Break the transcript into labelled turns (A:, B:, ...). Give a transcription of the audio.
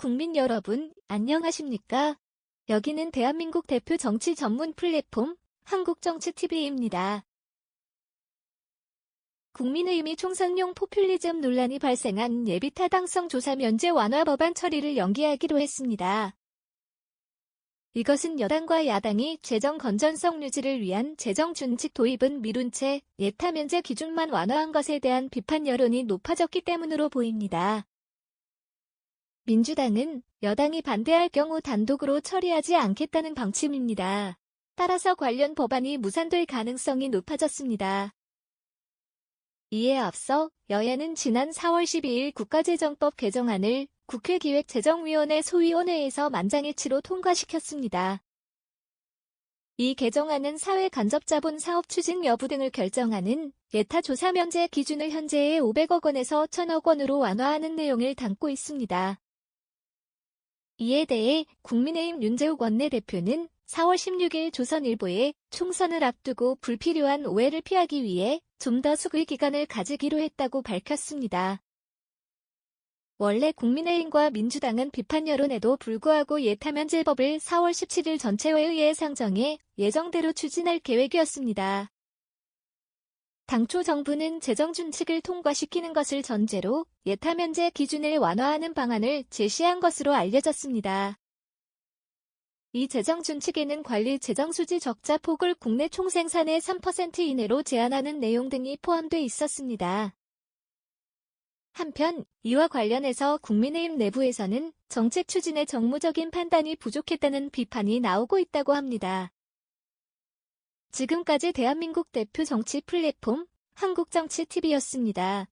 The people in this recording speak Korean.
A: 국민 여러분, 안녕하십니까? 여기는 대한민국 대표 정치 전문 플랫폼 한국정치TV입니다. 국민의힘이 총선용 포퓰리즘 논란이 발생한 예비 타당성 조사 면제 완화 법안 처리를 연기하기로 했습니다. 이것은 여당과 야당이 재정 건전성 유지를 위한 재정 준칙 도입은 미룬 채 예타 면제 기준만 완화한 것에 대한 비판 여론이 높아졌기 때문으로 보입니다. 민주당은 여당이 반대할 경우 단독으로 처리하지 않겠다는 방침입니다. 따라서 관련 법안이 무산될 가능성이 높아졌습니다. 이에 앞서 여야는 지난 4월 12일 국가재정법 개정안을 국회 기획재정위원회 소위원회에서 만장일치로 통과시켰습니다. 이 개정안은 사회 간접자본 사업 추진 여부 등을 결정하는 예타 조사 면제 기준을 현재의 500억 원에서 1000억 원으로 완화하는 내용을 담고 있습니다. 이에 대해 국민의힘 윤재욱 원내대표는 4월 16일 조선일보에 총선을 앞두고 불필요한 오해를 피하기 위해 좀더 숙의 기간을 가지기로 했다고 밝혔습니다. 원래 국민의힘과 민주당은 비판 여론에도 불구하고 예타면제법을 4월 17일 전체회의에 상정해 예정대로 추진할 계획이었습니다. 당초 정부는 재정준칙을 통과시키는 것을 전제로 예타면제 기준을 완화하는 방안을 제시한 것으로 알려졌습니다. 이 재정준칙에는 관리 재정수지 적자 폭을 국내 총생산의 3% 이내로 제한하는 내용 등이 포함돼 있었습니다. 한편 이와 관련해서 국민의힘 내부에서는 정책 추진의 정무적인 판단이 부족했다는 비판이 나오고 있다고 합니다. 지금까지 대한민국 대표 정치 플랫폼 한국정치TV였습니다.